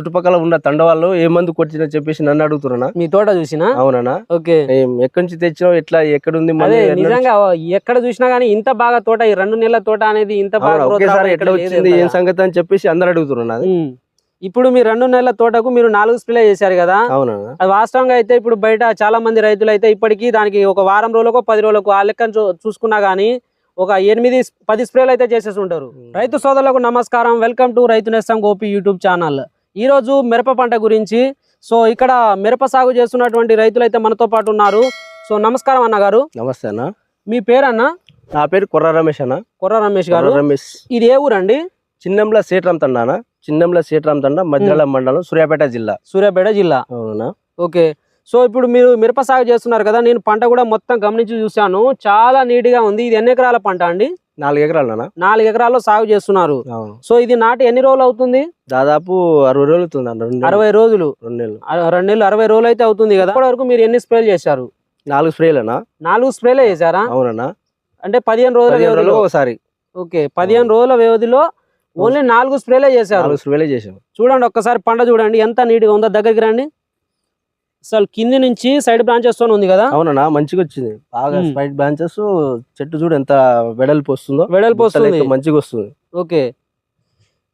చుట్టుపక్కల ఉన్న తండ వాళ్ళు ఏ మందు కొట్టినా చెప్పేసి నన్ను అడుగుతున్నా మీ తోట చూసినా? అవునా ఓకే. ఎక్కడి నుంచి తెచ్చినావు? ఎట్లా? అదే ఎన్నడూ- నిజంగా ఎక్కడ చూసినా గానీ ఇంత బాగా తోట ఈ రెండు నెలల తోట అనేది ఇంత బాగా ఒకేసారి ఎట్లా ఎక్కడ వచ్చింది? ఏం. సంగతి అని చెప్పేసి అందరు అడుగుతున్నారు ఉమ్. ఇప్పుడు మీ రెండు నెలల తోటకు మీరు నాలుగు స్ప్రే చేశారు కదా? అది వాస్తవంగా అయితే ఇప్పుడు బయట చాలా మంది రైతులు అయితే ఇప్పటికీ దానికి ఒక వారం రోజులకు పది రోజులకు ఆ లెక్కను చూ- చూసుకున్నా గానీ ఒక ఎనిమిది పది స్ప్రేలు అయితే చేసేసి ఉంటారు. రైతు సోదరులకు నమస్కారం. వెల్కమ్ టు రైతు నేస్తం గోపి యూట్యూబ్ ఛానల్. ఈ రోజు మిరప పంట గురించి. సో ఇక్కడ మిరప సాగు చేస్తున్నటువంటి రైతులు అయితే మనతో పాటు ఉన్నారు. సో నమస్కారం అన్న గారు. నమస్తే అన్న. మీ పేరన్న? నా పేరు కొర్ర రమేష్ అన్న. కొర్ర రమేష్ గారు. రమేష్. ఇది ఏ ఊరండి? చిన్నంల సీట్రామ్ తండ అన్న. చిన్నంల సీట్రామ్ తండ మధ్యల మండలం సూర్యాపేట జిల్లా. సూర్యాపేట జిల్లా. అవునా ఓకే. సో ఇప్పుడు మీరు మిరప సాగు చేస్తున్నారు కదా నేను పంట కూడా మొత్తం గమనించి చూశాను. చాలా నీట్గా ఉంది. ఇది ఎన్ని ఎకరాల పంట అండి? నాలుగు ఎకరాలు నాలుగు ఎకరాల్లో సాగు చేస్తున్నారు. సో ఇది నాటి ఎన్ని రోజులు అవుతుంది? దాదాపు అరవై రోజులు అవుతుంది. అరవై రోజులు. రెండు నెలలు. రెండు నెలలు అరవై రోజులు అయితే అవుతుంది కదా. ఇప్పటి వరకు మీరు ఎన్ని స్ప్రేలు చేశారు? నాలుగు స్ప్రేలనా? నాలుగు స్ప్రేలే చేశారా? అవునన్నా. అంటే పదిహేను రోజుల వ్యవధిలో. ఒకసారి. ఓకే పదిహేను రోజుల వ్యవధిలో ఓన్లీ నాలుగు స్ప్రేలే చేశారు. నాలుగు స్ప్రేలే చేసాం చూడండి ఒక్కసారి పంట చూడండి ఎంత నీట్గా ఉందో దగ్గరికి రండి. అసలు కింది నుంచి సైడ్ బ్రాంచెస్తో ఉంది కదా? అవునన్నా మంచిగా వచ్చింది బాగా. స్పైట్ బ్రాంచెస్ చెట్టు చూడు ఎంత వెడల్పు వస్తుందో. వెడల్పు వస్తుంది మంచిగా వస్తుంది. ఓకే.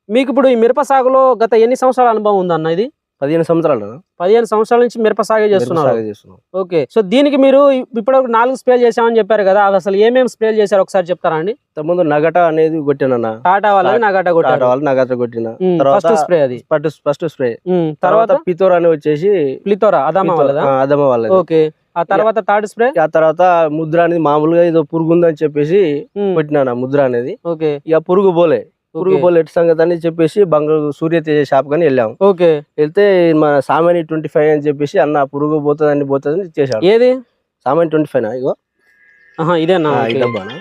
మీకు ఇప్పుడు ఈ మిరప సాగులో గత ఎన్ని సంవత్సరాల అనుభవం ఉందన్న ఇది? పదిహేను సంవత్సరాలు. పదిహేను సంవత్సరాల నుంచి మిరప సాగే చేస్తున్నారు. ఓకే. సో దీనికి మీరు ఇప్పటివరకు నాలుగు స్ప్రేలు చేశామని చెప్పారు కదా అసలు ఏమేమి స్ప్రేలు చేశారు ఒకసారి చెప్తారా అండి? ముందు నగట అనేది కొట్టినన్న టాటా వాళ్ళది నాగట టాటా కొట్టారు వాళ్ళు నగట కొట్టిన. ఫస్ట్ స్ప్రే అది. ఫస్ట్ స్ప్రే తర్వాత పితోర్ అని వచ్చేసి అదామా పితోర్, వాళ్ళదా? ఆ, అదమ్మ వాళ్ళది. ఓకే. ఆ తర్వాత థర్డ్ స్ప్రే ఆ తర్వాత ముద్ర అనేది మామూలుగా ఏదో పురుగు ఉందని చెప్పేసి కొట్టినా ముద్ర అనేది. ఓకే. ఇక పురుగు పోలే. పురుగు పోలే ఎటు సంగతి అని చెప్పేసి బంగారు సూర్య తేజ షాప్ కానీ వెళ్ళాం. ఓకే. వెళ్తే మన సామాన్య ట్వంటీ ఫైవ్ అని చెప్పేసి అన్న పురుగు పోతుందని పోతుందని ఇచ్చేసాడు ఏది? సామాన్య ట్వంటీ ఫైవ్ ఇగో? ఇదేనా. డబ్బానా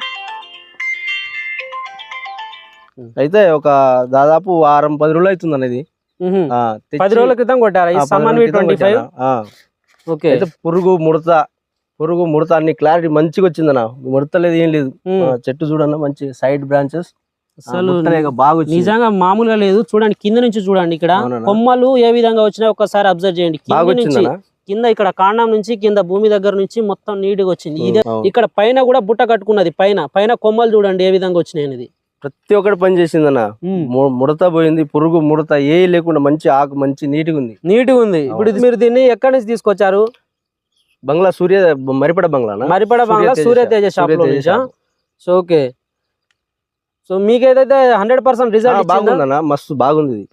అయితే ఒక దాదాపు వారం పది రోజులు అవుతుంది అనేది పది రోజుల క్రితం కొట్టారా? Twenty five. ఓకే. అయితే పురుగు ముడత పురుగు ముడత అన్ని క్లారిటీ మంచిగా వచ్చిందన్న ముడత లేదు ఏం లేదు. చెట్టు చూడన్న మంచి సైడ్ బ్రాంచెస్ అసలు బాగా వచ్చింది నిజంగా మామూలుగా లేదు. చూడండి కింద నుంచి చూడండి ఇక్కడ. కొమ్మలు ఏ విధంగా వచ్చినాయో ఒకసారి అబ్జర్వ్ చేయండి. కింద నుంచి కింద ఇక్కడ కాండం నుంచి కింద భూమి దగ్గర నుంచి మొత్తం నీట్గా వచ్చింది ఇదే. ఇక్కడ పైన కూడా బుట్ట కట్టుకున్నది. పైన పైన కొమ్మలు చూడండి ఏ విధంగా వచ్చినాయి అనేది. ప్రతి ఒక్కటి పని చేసిందన్న ము- ముడత పోయింది పురుగు ముడత ఏ లేకుండా మంచి ఆకు మంచి నీట్గా ఉంది. నీట్గా ఉంది. ఇప్పుడు మీరు దీన్ని ఎక్కడి నుంచి తీసుకొచ్చారు? బంగ్లా సూర్య మరిపడ బంగ్లా మరిపడ బంగ్లా Surya Teja shop. So okay. So మీకేదైతే hundred percent result బాగుందన్న మస్తు బాగుంది.